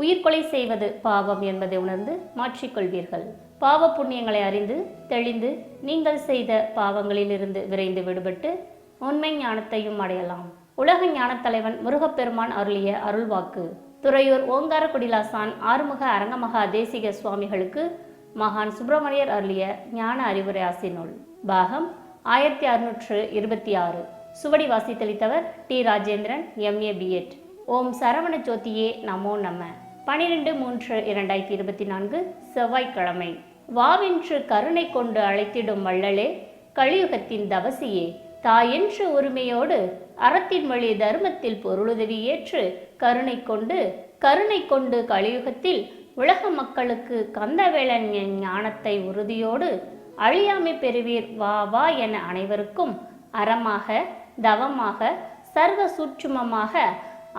உயிர்கொலை செய்வது பாவம் என்பதை உணர்ந்து மாற்றிக்கொள்வீர்கள். பாவ புண்ணியங்களை அறிந்து தெளிந்து நீங்கள் செய்த பாவங்களிலிருந்து விரைந்து விடுபட்டு உண்மை ஞானத்தையும் அடையலாம். உலக ஞானத் தலைவன் முருகப்பெருமான் அருளிய அருள்வாக்கு துறையூர் ஓங்கார குடிலாசான் ஆறுமுக அரங்கமகா தேசிக சுவாமிகளுக்கு மகான் சுப்பிரமணியர் அருளிய ஞான அறிவுரை ஆசினூல் பாகம் ஆயிரத்தி அறுநூற்று இருபத்தி ஆறு. சுவடி வாசித்தளித்தவர் டி. ராஜேந்திரன் எம்ஏ பிஎட் ஓம் சரவண ஜோதியே நமோ நம்ம பனிரெண்டு மூன்று இரண்டாயிரத்தி இருபத்தி நான்கு செவ்வாய்க்கிழமை. வாவென்று கருணை கொண்டு அழைத்திடும் வள்ளலே கலியுகத்தின் தவசியே தாயென்று உரிமையோடு அறத்தின் வழி தர்மத்தில் பொருளுதவி ஏற்று கருணை கொண்டு கருணை கொண்டு கலியுகத்தில் உலக மக்களுக்கு கந்தவேளன் என் ஞானத்தை உறுதியோடு அழியாமை பெறுவீர் வா வா என அனைவருக்கும் அறமாக தவமாக சர்வ சூட்சுமமாக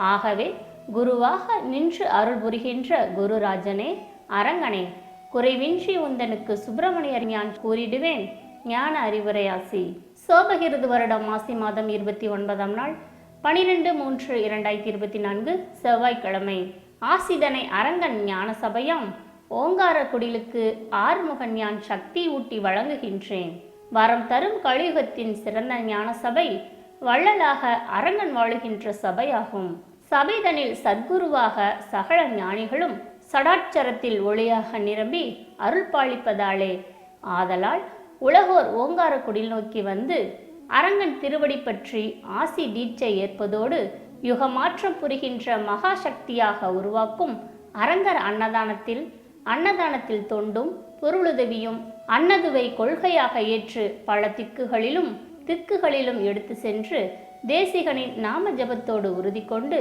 ஆகவே குருவாக நின்று அருள் புரிகின்ற குருராஜனே அரங்கனே குறைவின்றி உந்தனுக்கு சுப்பிரமணியர் ஞான் கூறிடுவேன். ஞான அறிவுரையாசி. சோபகிருது வருடம் மாசி மாதம் இருபத்தி ஒன்பதாம் நாள் பனிரெண்டு மூன்று இரண்டாயிரத்தி இருபத்தி நான்கு செவ்வாய்க்கிழமை. ஆசிதனை அரங்கன் ஞான சபையாம் ஓங்கார குடிலுக்கு ஆறுமுகன் ஞான் சக்தி ஊட்டி வழங்குகின்றேன். வரம் தரும் கலியுகத்தின் சிறந்த ஞான சபை வள்ளலாக அரங்கன் வாழுகின்ற சபையாகும். சபைதனில் சத்குருவாக சகல ஞானிகளும் சடாட்சரத்தில் ஒளியாக நிரம்பி அருள் பாலிப்பதாலே ஆதலால் உலகோர் ஓங்கார குடில் நோக்கி வந்து அரங்கன் திருவடி பற்றி ஆசி தீட்சை ஏற்பதோடு யுகமாற்றம் புரிகின்ற மகா சக்தியாக உருவாக்கும் அரங்கர் அன்னதானத்தில் அன்னதானத்தில் தொண்டும் பொருளுதவியும் அன்னதுவை கொள்கையாக ஏற்று பல திக்குகளிலும் திக்குகளிலும் எடுத்து சென்று தேசிகனின் நாம ஜபத்தோடு உறுதி கொண்டு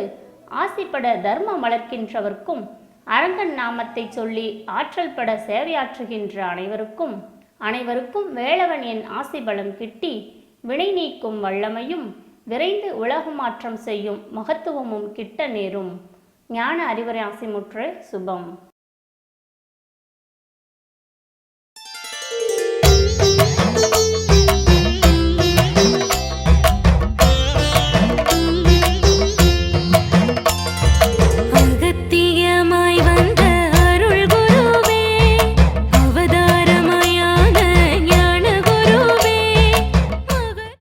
ஆசிப்பட தர்மம் வளர்க்கின்றவர்க்கும் அரங்கன் நாமத்தை சொல்லி ஆற்றல் பட சேவையாற்றுகின்ற அனைவருக்கும் அனைவருக்கும் வேளவன் என் ஆசி பலம் கிட்டி வினை நீக்கும் வல்லமையும் விரைந்து உலக மாற்றம் செய்யும் மகத்துவமும் கிட்ட நேரும். ஞான அறிவுரை ஆசிமுற்று சுபம்.